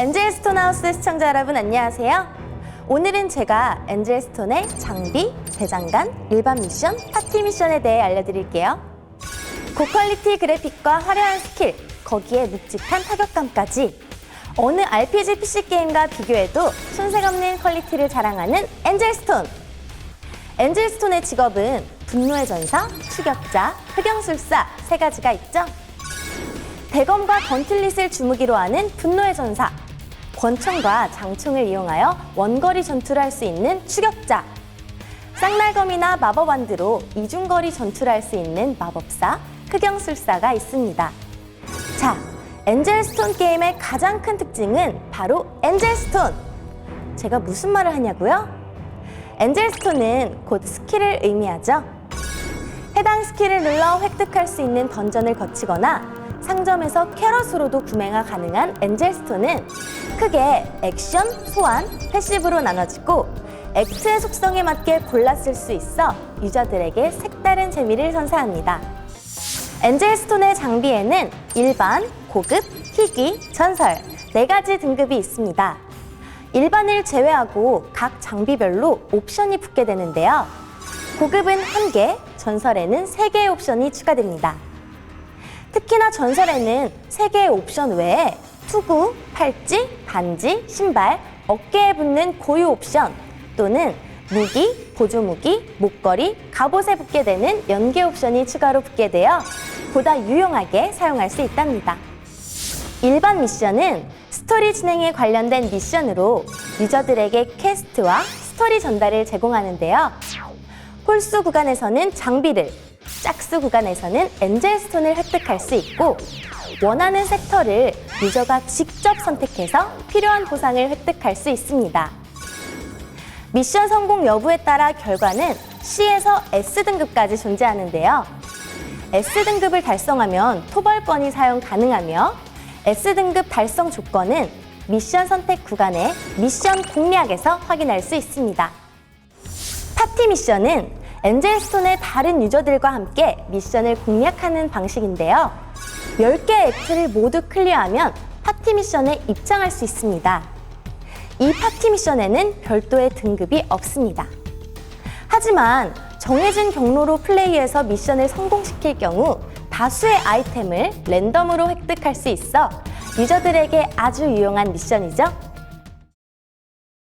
엔젤 스톤 하우스 시청자 여러분 안녕하세요. 오늘은 제가 엔젤 스톤의 장비, 대장간, 일반 미션, 파티 미션에 대해 알려드릴게요. 고퀄리티 그래픽과 화려한 스킬, 거기에 묵직한 타격감까지 어느 RPG PC 게임과 비교해도 손색 없는 퀄리티를 자랑하는 엔젤스톤. 엔젤스톤의 직업은 분노의 전사, 추격자, 흑영술사 세 가지가 있죠. 대검과 건틀릿을 주무기로 하는 분노의 전사, 권총과 장총을 이용하여 원거리 전투를 할 수 있는 추격자, 쌍날검이나 마법완드로 이중거리 전투를 할 수 있는 마법사, 흑영술사가 있습니다. 자, 엔젤스톤 게임의 가장 큰 특징은 바로 엔젤스톤! 제가 무슨 말을 하냐고요? 엔젤스톤은 곧 스킬을 의미하죠. 해당 스킬을 눌러 획득할 수 있는 던전을 거치거나 상점에서 캐럿으로도 구매가 가능한 엔젤스톤은 크게 액션, 소환, 패시브로 나눠지고 액트의 속성에 맞게 골라 쓸 수 있어 유저들에게 색다른 재미를 선사합니다. 엔젤스톤의 장비에는 일반, 고급, 희귀, 전설 네 가지 등급이 있습니다. 일반을 제외하고 각 장비별로 옵션이 붙게 되는데요. 고급은 한개 전설에는 세개의 옵션이 추가됩니다. 특히나 전설에는 세개의 옵션 외에 투구, 팔찌, 반지, 신발, 어깨에 붙는 고유 옵션 또는 무기, 보조무기, 목걸이, 갑옷에 붙게 되는 연계 옵션이 추가로 붙게 되어 보다 유용하게 사용할 수 있답니다. 일반 미션은 스토리 진행에 관련된 미션으로 유저들에게 퀘스트와 스토리 전달을 제공하는데요. 홀수 구간에서는 장비를, 짝수 구간에서는 엔젤스톤을 획득할 수 있고 원하는 섹터를 유저가 직접 선택해서 필요한 보상을 획득할 수 있습니다. 미션 성공 여부에 따라 결과는 C에서 S등급까지 존재하는데요. S등급을 달성하면 토벌권이 사용 가능하며 S등급 달성 조건은 미션 선택 구간의 미션 공략에서 확인할 수 있습니다. 파티 미션은 엔젤스톤의 다른 유저들과 함께 미션을 공략하는 방식인데요. 10개의 액트를 모두 클리어하면 파티 미션에 입장할 수 있습니다. 이 파티 미션에는 별도의 등급이 없습니다. 하지만 정해진 경로로 플레이해서 미션을 성공시킬 경우 다수의 아이템을 랜덤으로 획득할 수 있어 유저들에게 아주 유용한 미션이죠.